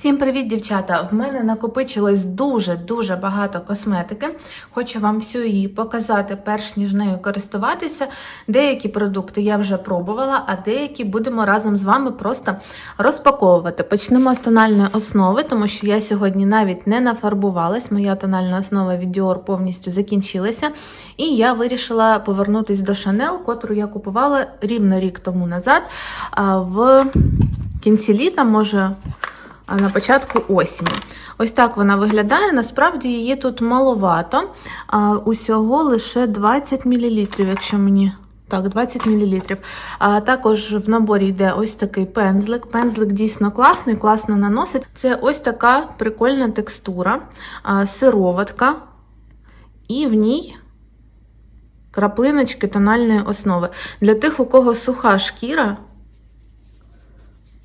Всім привіт, дівчата! В мене накопичилось дуже-дуже багато косметики. Хочу вам всю її показати, перш ніж нею користуватися. Деякі продукти я вже пробувала, а деякі будемо разом з вами просто розпаковувати. Почнемо з тональної основи, тому що я сьогодні навіть не нафарбувалась. Моя тональна основа від Dior повністю закінчилася. І я вирішила повернутися до Chanel, котру я купувала рівно рік тому назад. В кінці літа, може на початку осені. Ось так вона виглядає. Насправді її тут маловато, усього лише 20 мл, якщо мені. Так, 20 мл. А також в наборі йде ось такий пензлик. Пензлик дійсно класний, класно наносить. Це ось така прикольна текстура, а, сироватка, і в ній краплиночки тональної основи. Для тих, у кого суха шкіра,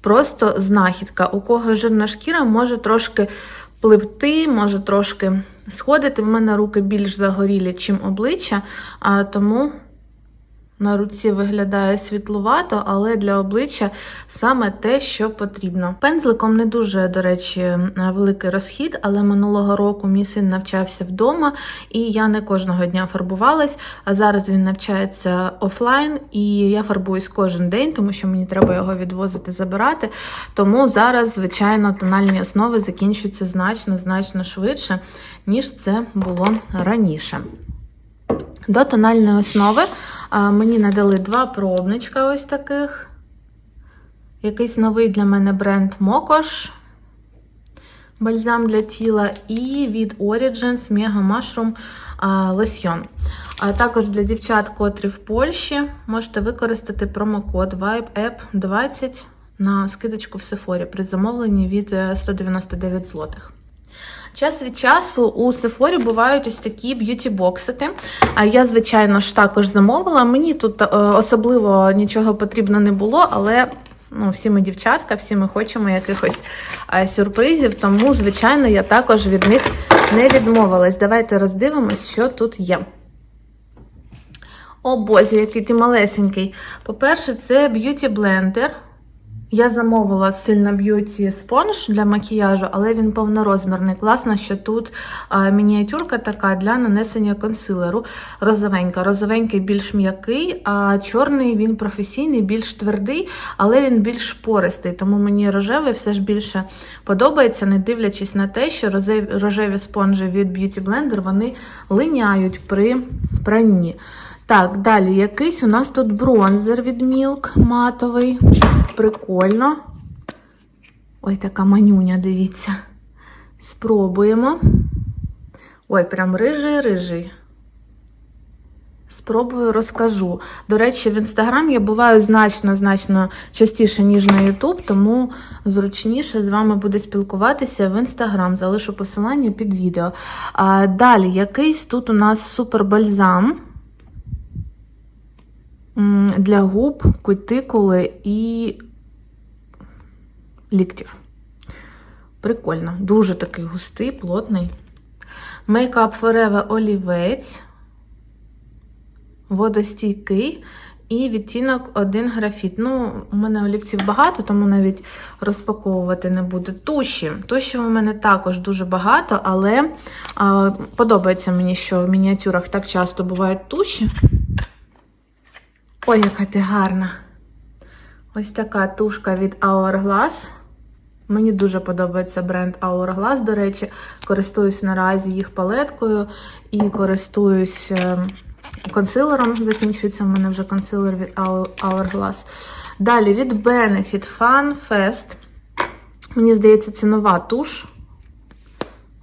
просто знахідка. У кого жирна шкіра може трошки пливти, може трошки сходити. В мене руки більш загорілі, чим обличчя, тому на руці виглядає світлувато, але для обличчя саме те, що потрібно. Пензликом не дуже, до речі, великий розхід, але минулого року мій син навчався вдома, і я не кожного дня фарбувалась. А зараз він навчається офлайн, і я фарбуюсь кожен день, тому що мені треба його відвозити, забирати. Тому зараз, звичайно, тональні основи закінчуються значно, значно швидше, ніж це було раніше. До тональної основи мені надали два пробничка ось таких. Якийсь новий для мене бренд Мокош. Бальзам для тіла. І від Origins Mega Mushroom лосьйон. А також для дівчат, котрі в Польщі, можете використати промокод VIBEApp20 на скидочку в Сефорі при замовленні від е, 199 злотих. Час від часу у Сефорі бувають ось такі б'юті-боксики. А я, звичайно ж, також замовила. Мені тут е, особливо нічого потрібно не було, але ну, всі ми дівчатка, всі ми хочемо якихось е, сюрпризів, тому, звичайно, я також від них не відмовилась. Давайте роздивимось, що тут є. О, бозі, який ти малесенький. По-перше, це б'юті-блендер. Я замовила сильно б'юті спонж для макіяжу, але він повнорозмірний. Класно, що тут мініатюрка така для нанесення консилеру. Розовенька. Розовенький більш м'який, а чорний він професійний, більш твердий, але він більш пористий. Тому мені рожевий все ж більше подобається, не дивлячись на те, що рожеві спонжі від Beauty Blender вони линяють при пранні. Так, далі якийсь у нас тут бронзер від Milk матовий. Прикольно. Ой, така манюня, дивіться. Спробуємо. Ой, прям рижий-рижий. Спробую, розкажу. До речі, в інстаграм я буваю значно-значно частіше, ніж на Ютуб, тому зручніше з вами буде спілкуватися в інстаграм. Залишу посилання під відео. А, далі, якийсь тут у нас супербальзам для губ, кутикули і ліктів. Прикольно. Дуже такий густий, плотний. Makeup Forever олівець. Водостійкий. І відтінок один графіт. Ну, у мене олівців багато, тому навіть розпаковувати не буду. Туші. Туші у мене також дуже багато, але а, подобається мені, що в мініатюрах так часто бувають туші. Ой, яка ти гарна. Ось така тушка від Hourglass. Мені дуже подобається бренд Hourglass, до речі, користуюсь наразі їх палеткою і користуюсь е, консилером. Закінчується в мене вже консилер від Hourglass. Далі від Benefit Fun Fest. Мені здається, це нова туш.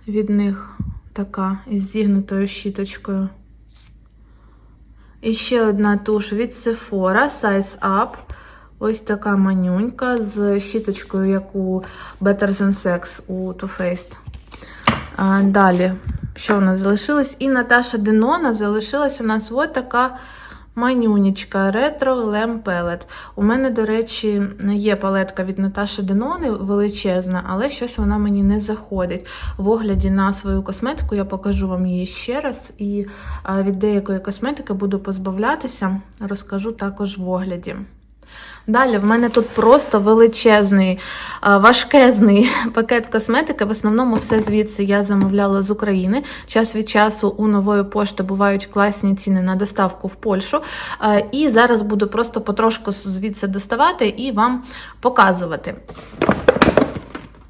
Від них така із зігнутою щіточкою. І ще одна туш від Sephora Size Up. Ось така манюнька з щіточкою, як у Better Than Sex у Too Faced. Далі, що у нас залишилось? І Наташа Денона залишилась у нас ось така манюнічка Retro Лем Palette. У мене, до речі, є палетка від Наташі Денони величезна, але щось вона мені не заходить. В огляді на свою косметику я покажу вам її ще раз. І від деякої косметики буду позбавлятися, розкажу також в огляді. Далі в мене тут просто величезний, важкезний пакет косметики. В основному все звідси я замовляла з України. Час від часу у нової пошти бувають класні ціни на доставку в Польщу. І зараз буду просто потрошку звідси доставати і вам показувати.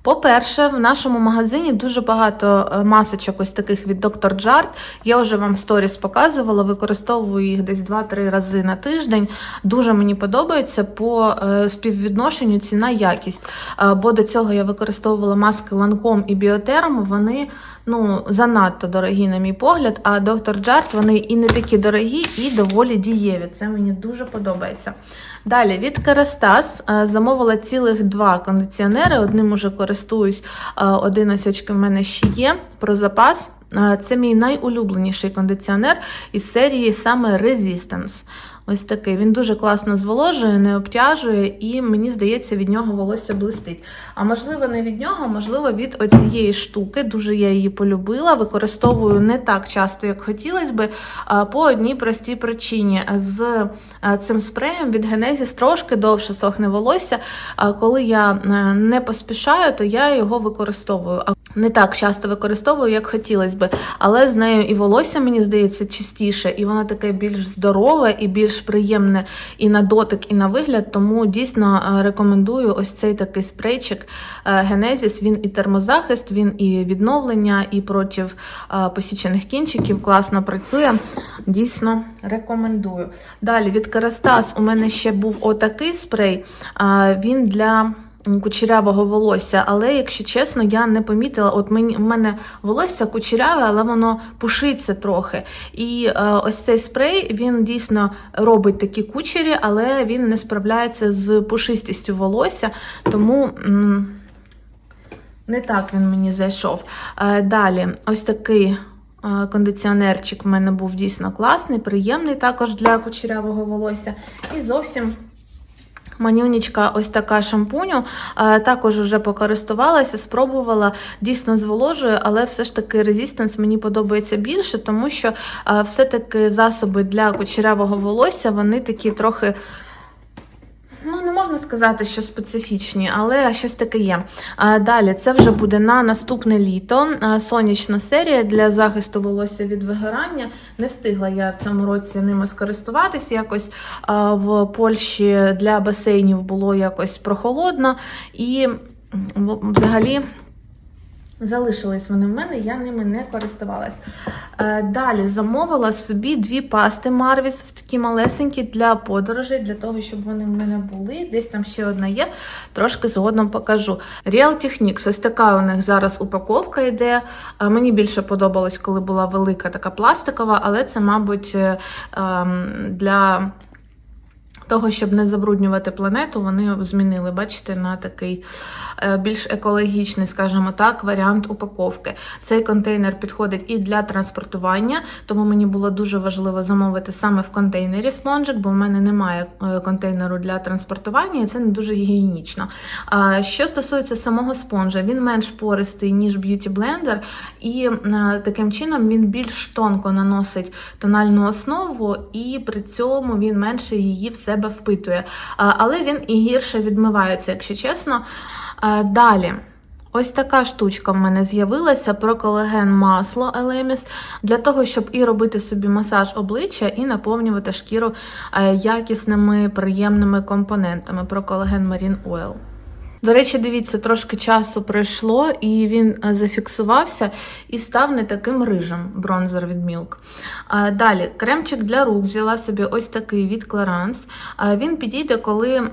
По-перше, в нашому магазині дуже багато е, масочок ось таких від Dr. Jart. Я вже вам в сторіс показувала, використовую їх десь 2-3 рази на тиждень. Дуже мені подобається по е, співвідношенню ціна-якість. Е, Бо до цього я використовувала маски Lancome і Біотерм. Вони ну, занадто дорогі, на мій погляд. А Dr. Jart вони і не такі дорогі, і доволі дієві. Це мені дуже подобається. Далі від Керастас е, замовила цілих два кондиціонери. Одним уже користуюсь, е, один ось в мене ще є про запас. Це мій найулюбленіший кондиціонер із серії саме Resistance. Ось такий. Він дуже класно зволожує, не обтяжує, і мені здається, від нього волосся блистить. А можливо, не від нього, можливо, від оцієї штуки. Дуже я її полюбила. Використовую не так часто, як хотілося би, по одній простій причині. З цим спреєм від Genesis трошки довше сохне волосся. Коли я е, не поспішаю, то я його використовую. Не так часто використовую, як хотілося би. Але з нею і волосся, мені здається, чистіше, і воно таке більш здорове і більш приємне і на дотик, і на вигляд. Тому дійсно е, рекомендую ось цей такий спрейчик Genesis. Він і термозахист, він і відновлення, і проти е, посічених кінчиків класно працює. Дійсно рекомендую. Далі від Kerastase у мене ще був отакий спрей. Е, Він для кучерявого волосся, але, якщо чесно, я не помітила. От мені в мене волосся кучеряве, але воно пушиться трохи. І е, ось цей спрей він дійсно робить такі кучері, але він не справляється з пушистістю волосся, тому. м, не так він мені зайшов. Е, Далі, ось такий е, кондиціонерчик в мене був дійсно класний, приємний також для кучерявого волосся. І зовсім Манюнічка, ось така шампуню. Е, Також вже покористувалася, спробувала, дійсно зволожує, але все ж таки резистенс мені подобається більше, тому що е, все-таки засоби для кучерявого волосся, вони такі трохи. Ну, не можна сказати, що специфічні, але щось таке є. Далі, це вже буде на наступне літо. Сонячна серія для захисту волосся від вигорання. Не встигла я в цьому році ними скористуватись. Якось в Польщі для басейнів було якось прохолодно. І взагалі. Залишились вони в мене, я ними не користувалась. Е, далі замовила собі дві пасти Марвіс, такі малесенькі для подорожей, для того, щоб вони в мене були. Десь там ще одна є, трошки згодом покажу. Real Techniques, ось така у них зараз упаковка йде. Е, Мені більше подобалось, коли була велика така пластикова, але це, мабуть, е, ем, для того, щоб не забруднювати планету, вони змінили, бачите, на такий е, більш екологічний, скажімо так, варіант упаковки. Цей контейнер підходить і для транспортування, тому мені було дуже важливо замовити саме в контейнері спонжик, бо в мене немає е, контейнеру для транспортування, і це не дуже гігієнічно. Що стосується самого спонжа, він менш пористий, ніж Beauty Blender, і е, таким чином він більш тонко наносить тональну основу, і при цьому він менше її в себе впитує. Але він і гірше відмивається, якщо чесно. Далі. Ось така штучка в мене з'явилася про колаген масло Елеміс для того, щоб і робити собі масаж обличчя, і наповнювати шкіру е, якісними приємними компонентами про колаген Marine Oil. До речі, дивіться, трошки часу пройшло, і він е, зафіксувався і став не таким рижим бронзер від Milk. Далі, кремчик для рук взяла собі ось такий від Clarins. Він підійде, коли е,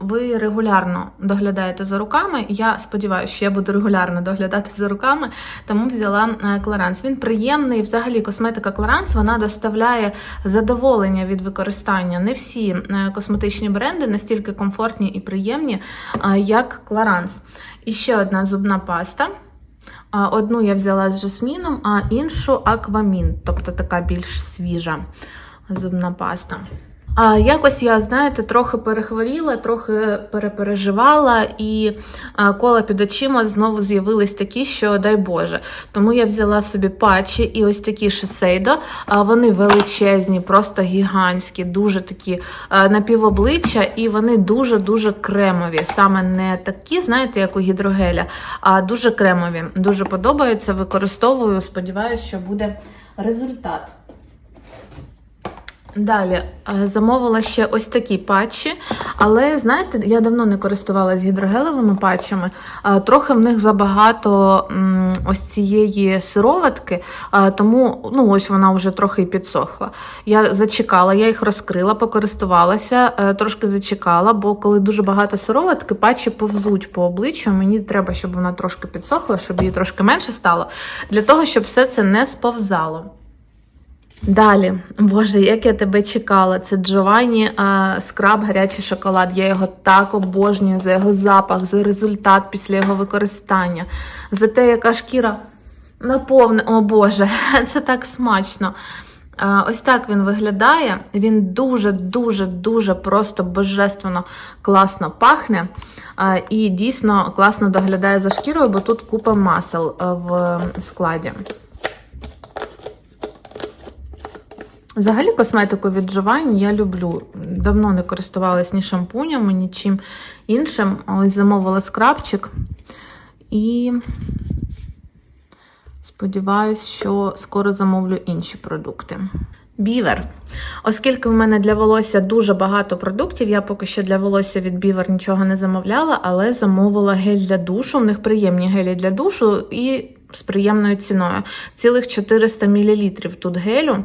ви регулярно доглядаєте за руками. Я сподіваюся, що я буду регулярно доглядати за руками, тому взяла е, Clarins. Він приємний. Взагалі, косметика Clarins вона доставляє задоволення від використання. Не всі е, косметичні бренди настільки комфортні і приємні, як кларанс. І ще одна зубна паста. Одну я взяла з жасміном, а іншу аквамін, тобто така більш свіжа зубна паста. А якось я, знаєте, трохи перехворіла, трохи перепереживала, і кола під очима знову з'явились такі, що дай Боже. Тому я взяла собі патчі і ось такі шесейдо. Вони величезні, просто гігантські, дуже такі напівобличчя, і вони дуже-дуже кремові. Саме не такі, знаєте, як у гідрогеля, а дуже кремові. Дуже подобаються, використовую. Сподіваюся, що буде результат. Далі е, замовила ще ось такі патчі, але знаєте, я давно не користувалася гідрогелевими патчами. Трохи в них забагато ось цієї сироватки, тому ну ось вона вже трохи підсохла. Я зачекала, я їх розкрила, покористувалася, е, трошки зачекала, бо коли дуже багато сироватки, патчі повзуть по обличчю. Мені треба, щоб вона трошки підсохла, щоб її трошки менше стало, для того, щоб все це не сповзало. Далі, боже, як я тебе чекала, це Джованні скраб гарячий шоколад. Я його так обожнюю за його запах, за результат після його використання, за те, яка шкіра наповне. О Боже, це так смачно. А, Ось так він виглядає. Він дуже, дуже, дуже просто божественно класно пахне. А, І дійсно класно доглядає за шкірою, бо тут купа масел в складі. Взагалі косметику від я люблю. Давно не користувалась ні шампунями, ні чим іншим. Ось замовила скрабчик. І сподіваюсь, що скоро замовлю інші продукти. Бівер. Оскільки в мене для волосся дуже багато продуктів, я поки що для волосся від Бівер нічого не замовляла, але замовила гель для душу. У них приємні гелі для душу і з приємною ціною. Цілих 400 мл тут гелю.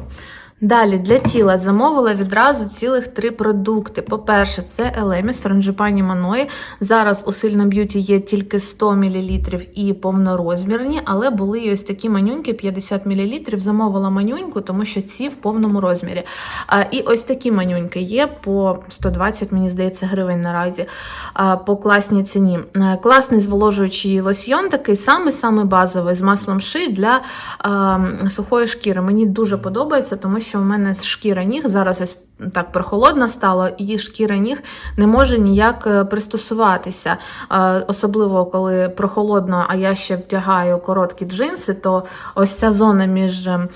Далі для тіла замовила відразу цілих три продукти. По-перше, це Елеміс франжипані Маної. Зараз у Сильна Б'юті є тільки 100 мл і повнорозмірні, але були і ось такі манюньки 50 мл. Замовила манюньку, тому що ці в повному розмірі. А, І ось такі манюньки є по 120, мені здається, гривень наразі а, по класній ціні. Е, Класний зволожуючий лосьйон, такий самий-самий базовий з маслом ши для а, сухої шкіри. Мені дуже подобається, тому що у мене шкіра ніг зараз ось так прохолодно стало, і шкіра ніг не може ніяк е, пристосуватися. Е, Особливо коли прохолодно, а я ще вдягаю короткі джинси, то ось ця зона між е,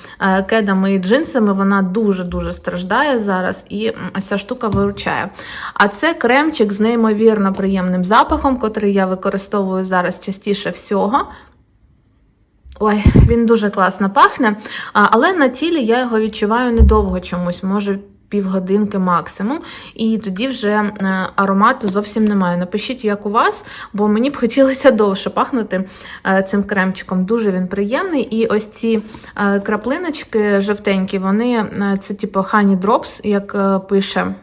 кедами і джинсами вона дуже-дуже страждає зараз, і ось ця штука виручає. А це кремчик з неймовірно приємним запахом, котрий я використовую зараз частіше всього. Ой, він дуже класно пахне, але на тілі я його відчуваю недовго чомусь, може півгодинки максимум, і тоді вже е, аромату зовсім немає. Напишіть, як у вас, бо мені б хотілося довше пахнути е, цим кремчиком. Дуже він приємний. І ось ці е, краплиночки жовтенькі, вони це типу Honey Drops, як пише.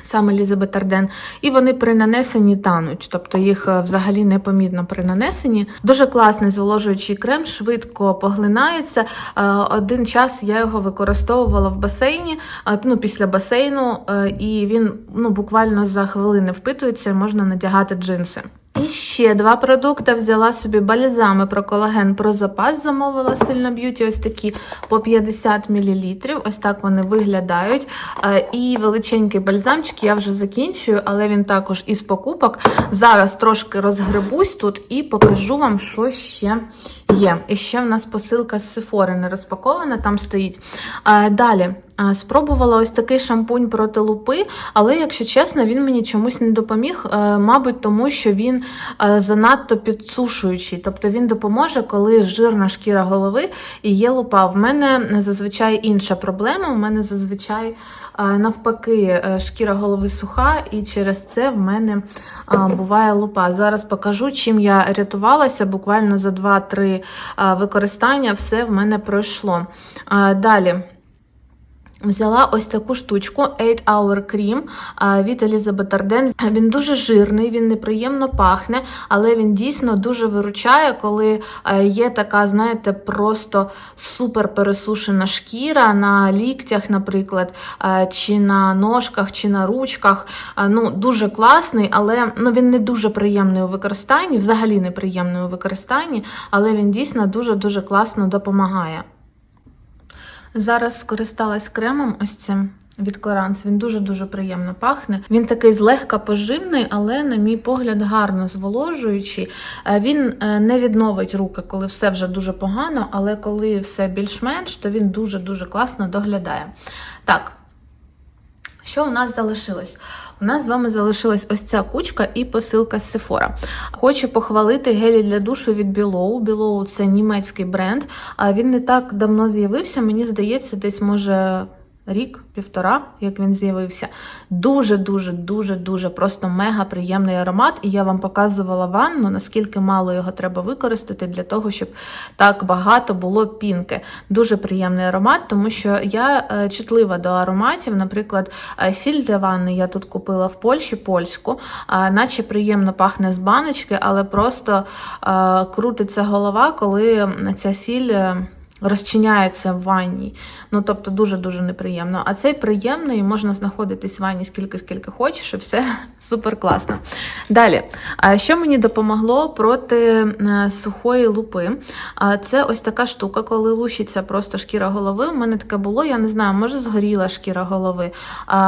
Саме Елізабет Арден, і вони при нанесенні тануть, тобто їх е, взагалі непомітно при нанесенні. Дуже класний зволожуючий крем, швидко поглинається. Е, Один час я його використовувала в басейні, е, ну після басейну, і він ну буквально за хвилини впитується, можна надягати джинси. І ще два продукти взяла собі бальзами про колаген про запас. Замовила сильно б'юті. Ось такі по 50 мл. Ось так вони виглядають. Е, І величенький бальзамчик я вже закінчую, але він також із покупок. Зараз трошки розгребусь тут і покажу вам, що ще є. І ще в нас посилка з Sephora не розпакована, там стоїть. Е, Далі. Спробувала ось такий шампунь проти лупи, але, якщо чесно, він мені чомусь не допоміг, е, мабуть, тому що він е, занадто підсушуючий. Тобто він допоможе, коли жирна шкіра голови і є лупа. В мене зазвичай інша проблема. У мене зазвичай е, навпаки шкіра голови суха, і через це в мене буває лупа. Зараз покажу, чим я рятувалася. Буквально за 2-3 е, використання все в мене пройшло. Далі. Взяла ось таку штучку 8 Hour Cream від Elizabeth Arden. Він дуже жирний, він неприємно пахне, але він дійсно дуже виручає, коли е, є така, знаєте, просто супер пересушена шкіра на ліктях, наприклад, е, чи на ножках, чи на ручках. Е, Ну, дуже класний, але ну, він не дуже приємний у використанні, взагалі неприємний у використанні, але він дійсно дуже-дуже класно допомагає. Зараз скористалась кремом ось цим від Clarins. Він дуже-дуже приємно пахне. Він такий злегка поживний, але, на мій погляд, гарно зволожуючий. Е, Він е, не відновить руки, коли все вже дуже погано, але коли все більш-менш, то він дуже-дуже класно доглядає. Так, що у нас залишилось? У нас з вами залишилась ось ця кучка і посилка з Sephora. Хочу похвалити гелі для душу від Below. Below – це німецький бренд. Він не так давно з'явився. Мені здається, десь може. Рік, півтора, як він з'явився. Дуже, дуже, дуже, просто мега приємний аромат. І я вам показувала ванну, наскільки мало його треба використати для того, щоб так багато було пінки. Дуже приємний аромат, тому що я е, чутлива до ароматів. Наприклад, е, сіль для ванни я тут купила в Польщі польську, а, наче приємно пахне з баночки, але просто е, крутиться голова, коли ця сіль. Розчиняється в ванні. Ну, тобто дуже-дуже неприємно. А цей приємний, можна знаходитись в ванні скільки, скільки хочеш, і все супер класно. Далі, що мені допомогло проти е, сухої лупи? Це ось така штука, коли лущиться просто шкіра голови. У мене таке було, я не знаю, може згоріла шкіра голови.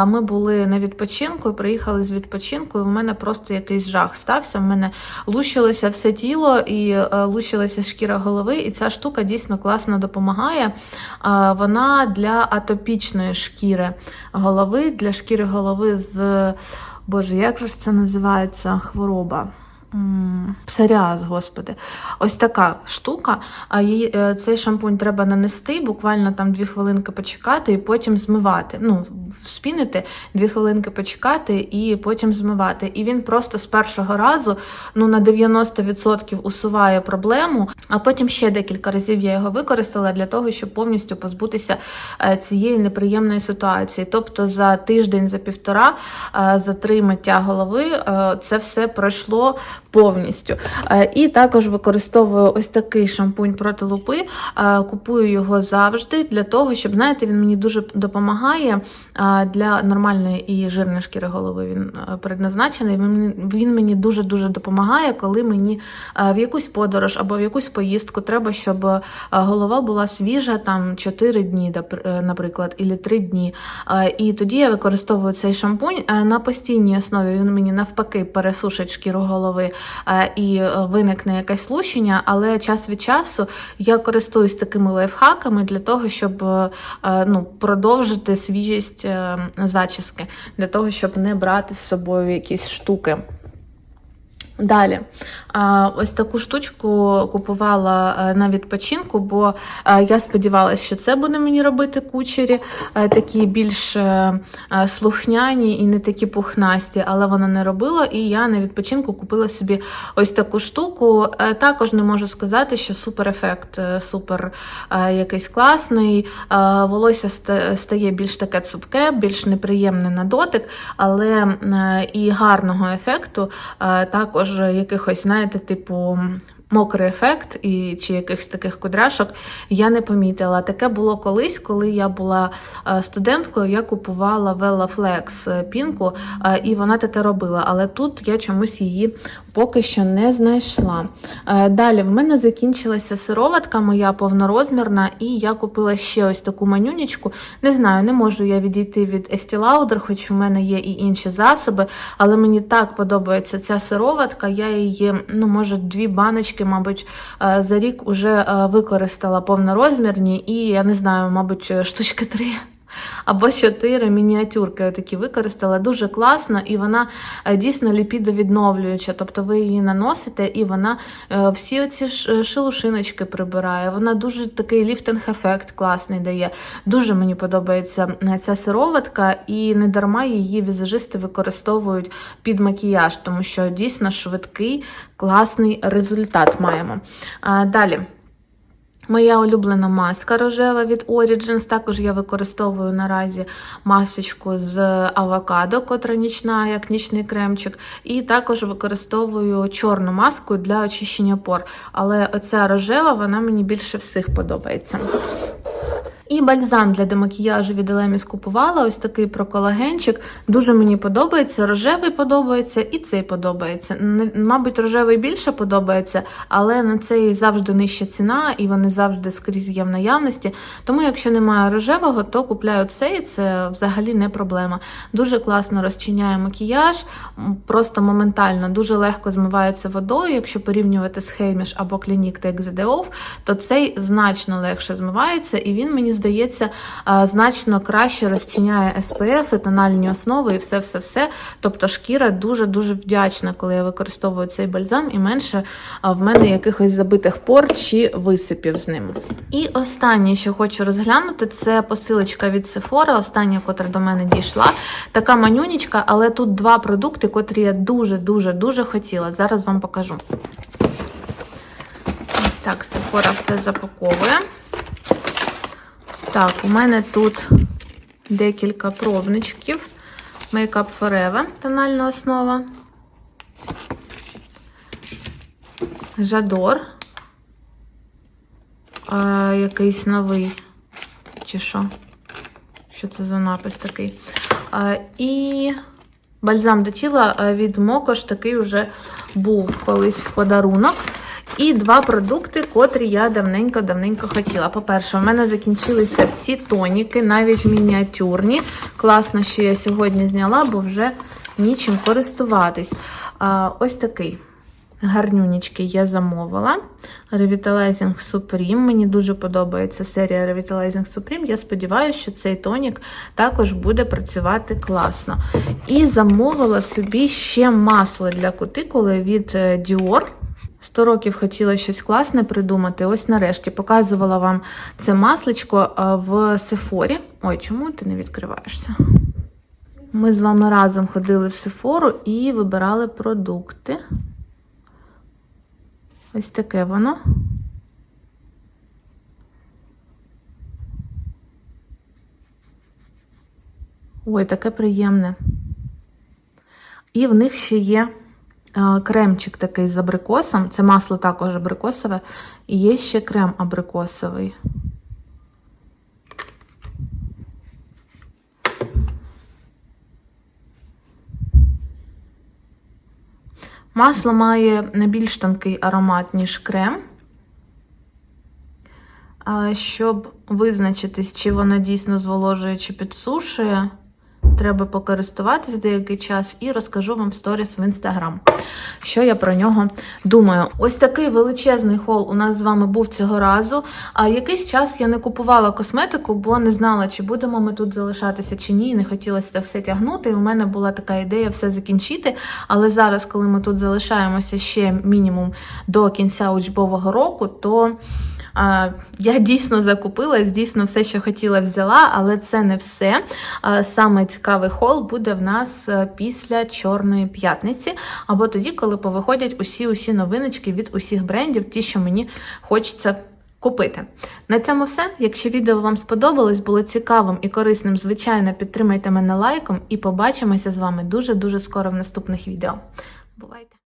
Ми були на відпочинку, приїхали з відпочинку, і в мене просто якийсь жах стався. В мене лущилося все тіло і е, лущилася шкіра голови, і ця штука дійсно класно допомагає. Вона для атопічної шкіри голови, для шкіри голови з. Боже, як же це називається хвороба? Псоріаз, господи. Ось така штука. А її, е, цей шампунь треба нанести, буквально там дві хвилинки почекати і потім змивати. Ну, вспінити, дві хвилинки почекати і потім змивати. І він просто з першого разу ну, на 90% усуває проблему, а потім ще декілька разів я його використала для того, щоб повністю позбутися е, цієї неприємної ситуації. Тобто за тиждень, за півтора, е, за три миття голови це все пройшло повністю. Е, І також використовую ось такий шампунь проти лупи. Е, Купую його завжди для того, щоб, знаєте, він мені дуже допомагає е, для нормальної і жирної шкіри голови. Він предназначений. Він мені- дуже-дуже допомагає, коли мені в якусь подорож або в якусь поїздку треба, щоб голова була свіжа там 4 дні, наприклад, і 3 дні. І тоді я використовую цей шампунь на постійній основі. Він мені навпаки пересушить шкіру голови і е, виникне якесь слушення, але час від часу я користуюсь такими лайфхаками для того, щоб е, е, ну, продовжити свіжість е, зачіски, для того, щоб не брати з собою якісь штуки. Далі, ось таку штучку купувала е, на відпочинку, бо е, я сподівалася, що це буде мені робити кучері, е, такі більш слухняні і не такі пухнасті, але воно не робило. І я на відпочинку купила собі ось таку штуку. Також не можу сказати, що супер ефект, супер якийсь класний. Волосся стає більш таке цупке, більш неприємне на дотик, але і гарного ефекту е, також якихось, знаєте, типу. Мокрий ефект і чи якихось таких кудряшок я не помітила. Таке було колись, коли я була е, студенткою, я купувала Vella Flex е, пінку, е, і вона таке робила. Але тут я чомусь її поки що не знайшла. Е, Далі в мене закінчилася сироватка моя повнорозмірна, і я купила ще ось таку манюнічку. Не знаю, не можу я відійти від Estee Lauder, хоч у мене є і інші засоби, але мені так подобається ця сироватка. Я її, ну, може, дві баночки, мабуть, е, за рік уже е, використала повнорозмірні, і я не знаю, мабуть, штучки три. Або чотири мініатюрки отакі використала. Дуже класно, і вона е, дійсно ліпідовідновлююча. Тобто ви її наносите, і вона е, всі оці ш- шелушиночки прибирає. Вона дуже такий ліфтинг-ефект класний дає. Дуже мені подобається е, ця сироватка, і не дарма її візажисти використовують під макіяж, тому що дійсно швидкий, класний результат маємо. Далі. Моя улюблена маска рожева від Origins. Також я використовую наразі масочку з авокадо, котра нічна, як нічний кремчик. І також використовую чорну маску для очищення пор. Але оця рожева, вона мені більше всіх подобається. І бальзам для демакіяжу від Елеміс купувала. Ось такий про колагенчик. Дуже мені подобається. Рожевий подобається і цей подобається. Мабуть, рожевий більше подобається, але на цей завжди нижча ціна, і вони завжди скрізь є в наявності. Тому, якщо немає рожевого, то купляю цей. Це взагалі не проблема. Дуже класно розчиняє макіяж, просто моментально, дуже легко змивається водою. Якщо порівнювати з Хейміш або Clinique та Exedeof, то цей значно легше змивається, і він, мені здається, значно краще розчиняє SPF, і тональні основи і все-все-все. Тобто шкіра дуже-дуже вдячна, коли я використовую цей бальзам, і менше в мене якихось забитих пор чи висипів з ним. І останнє, що хочу розглянути, це посилочка від Sephora, остання, котра до мене дійшла. Така манюнічка, але тут два продукти, котрі я дуже-дуже дуже хотіла. Зараз вам покажу. Ось так Sephora все запаковує. Так, у мене тут декілька пробничків. Makeup Forever, тональна основа. Жадор. А, якийсь новий. Чи що? Що це за напис такий? А, і бальзам до тіла від Мокош такий вже був колись в подарунок. І два продукти, котрі я давненько-давненько хотіла. По-перше, у мене закінчилися всі тоніки, навіть мініатюрні. Класно, що я сьогодні зняла, бо вже нічим користуватись. Ось такий. Гарнюнічки я замовила. Revitalizing Supreme. Мені дуже подобається серія Revitalizing Supreme. Я сподіваюся, що цей тонік також буде працювати класно. І замовила собі ще масло для кутикули від е, Dior. 100 років хотіла щось класне придумати. Ось нарешті показувала вам це масличко е, в Сефорі. Ой, чому ти не відкриваєшся? Ми з вами разом ходили в Сефору і вибирали продукти. Ось таке воно. Ой, таке приємне. І в них ще є кремчик такий з абрикосом. Це масло також абрикосове. І є ще крем абрикосовий. Масло має не більш тонкий аромат, ніж крем. Щоб визначитись, чи воно дійсно зволожує, чи підсушує, треба покористуватись деякий час і розкажу вам в сторіс в інстаграм, що я про нього думаю. Ось такий величезний хол у нас з вами був цього разу. А якийсь час я не купувала косметику, бо не знала, чи будемо ми тут залишатися чи ні. Не хотілося це все тягнути. І у мене була така ідея все закінчити. Але зараз, коли ми тут залишаємося ще мінімум до кінця учбового року, то. Я дійсно закупилась, дійсно все, що хотіла, взяла, але це не все. Саме цікавий хол буде в нас е, після Чорної п'ятниці, або тоді, коли повиходять усі-усі новиночки від усіх брендів, ті, що мені хочеться. Купити. На цьому все. Якщо відео вам сподобалось, було цікавим і корисним, звичайно, підтримайте мене лайком і побачимося з вами дуже-дуже скоро в наступних відео. Бувайте!